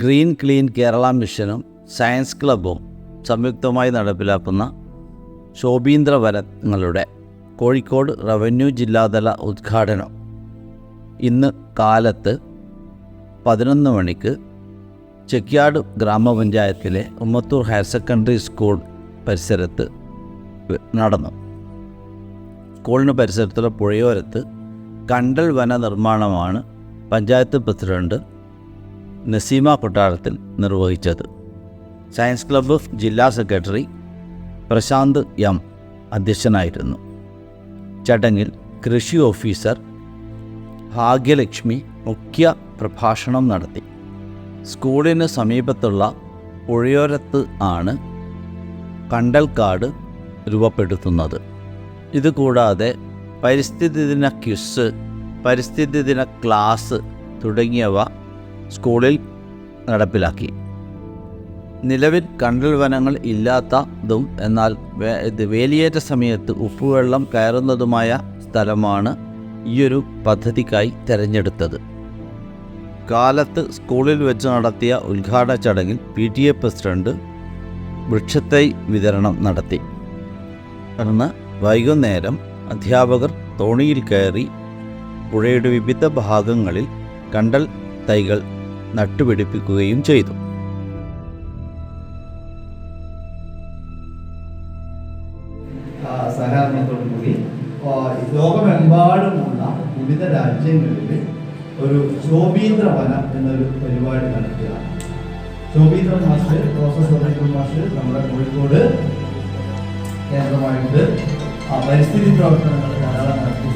Green clean Kerala മിഷനും science ക്ലബും സംയുക്തമായി നടപ്പിലാക്കുന്ന ശോഭീന്ദ്ര വനങ്ങളുടെ കോഴിക്കോട് റവന്യൂ ജില്ലാതല ഉദ്ഘാടനം. ഇന്ന് കാലത്ത് പതിനൊന്ന് മണിക്ക് ചെക്കിയാട് ഗ്രാമപഞ്ചായത്തിലെ ഉമ്മത്തൂർ ഹയർ സെക്കൻഡറി സ്കൂൾ പരിസരത്ത് നടന്നു. സ്കൂളിന് പരിസരത്തുള്ള പുഴയോരത്ത് കണ്ടൽ വന നിർമ്മാണമാണ് പഞ്ചായത്ത് പ്രസിഡന്റ് നസീമ കൊട്ടാരത്തിൽ നിർവഹിച്ചത്. സയൻസ് ക്ലബ്ബ് ജില്ലാ സെക്രട്ടറി പ്രശാന്ത് എം അധ്യക്ഷനായിരുന്നു. ചടങ്ങിൽ കൃഷി ഓഫീസർ ഭാഗ്യലക്ഷ്മി മുഖ്യ പ്രഭാഷണം നടത്തി. സ്കൂളിന് സമീപത്തുള്ള പുഴയോരത്ത് ആണ് കണ്ടൽക്കാട് രൂപപ്പെടുത്തുന്നത്. ഇതുകൂടാതെ പരിസ്ഥിതി ദിന ക്വിസ് പരിസ്ഥിതി ദിന ക്ലാസ് തുടങ്ങിയവ സ്കൂളിൽ നടപ്പിലാക്കി. നിലവിൽ കണ്ടൽ വനങ്ങൾ ഇല്ലാത്തതും എന്നാൽ ഇത് വേലിയേറ്റ സമയത്ത് ഉപ്പുവെള്ളം കയറുന്നതുമായ സ്ഥലമാണ് ഈയൊരു പദ്ധതിക്കായി തിരഞ്ഞെടുത്തത്. കാലത്ത് സ്കൂളിൽ വെച്ച് നടത്തിയ ഉദ്ഘാടന ചടങ്ങിൽ പി ടി എ പ്രസിഡന്റ് വൃക്ഷത്തൈ വിതരണം നടത്തി. തുടർന്ന് വൈകുന്നേരം അധ്യാപകർ തോണിയിൽ കയറി പുഴയുടെ വിവിധ ഭാഗങ്ങളിൽ കണ്ടൽ തൈകൾ നട്ടുപിടിപ്പിക്കുകയും ചെയ്തു. സഹകരണത്തോടുകൂടി ലോകമെമ്പാടുമുള്ള വിവിധ രാജ്യങ്ങളിൽ ഒരു ശോഭീന്ദ്ര വനം എന്നൊരു പരിപാടി നടത്തുകയാണ് ശോഭീന്ദ്ര മാഷ് പ്രൊഫസർ ശോഭീന്ദ്ര നമ്മുടെ കോഴിക്കോട് കേന്ദ്രമായിട്ട് പരിസ്ഥിതി പ്രവർത്തനങ്ങൾ ധാരാളം നടത്തി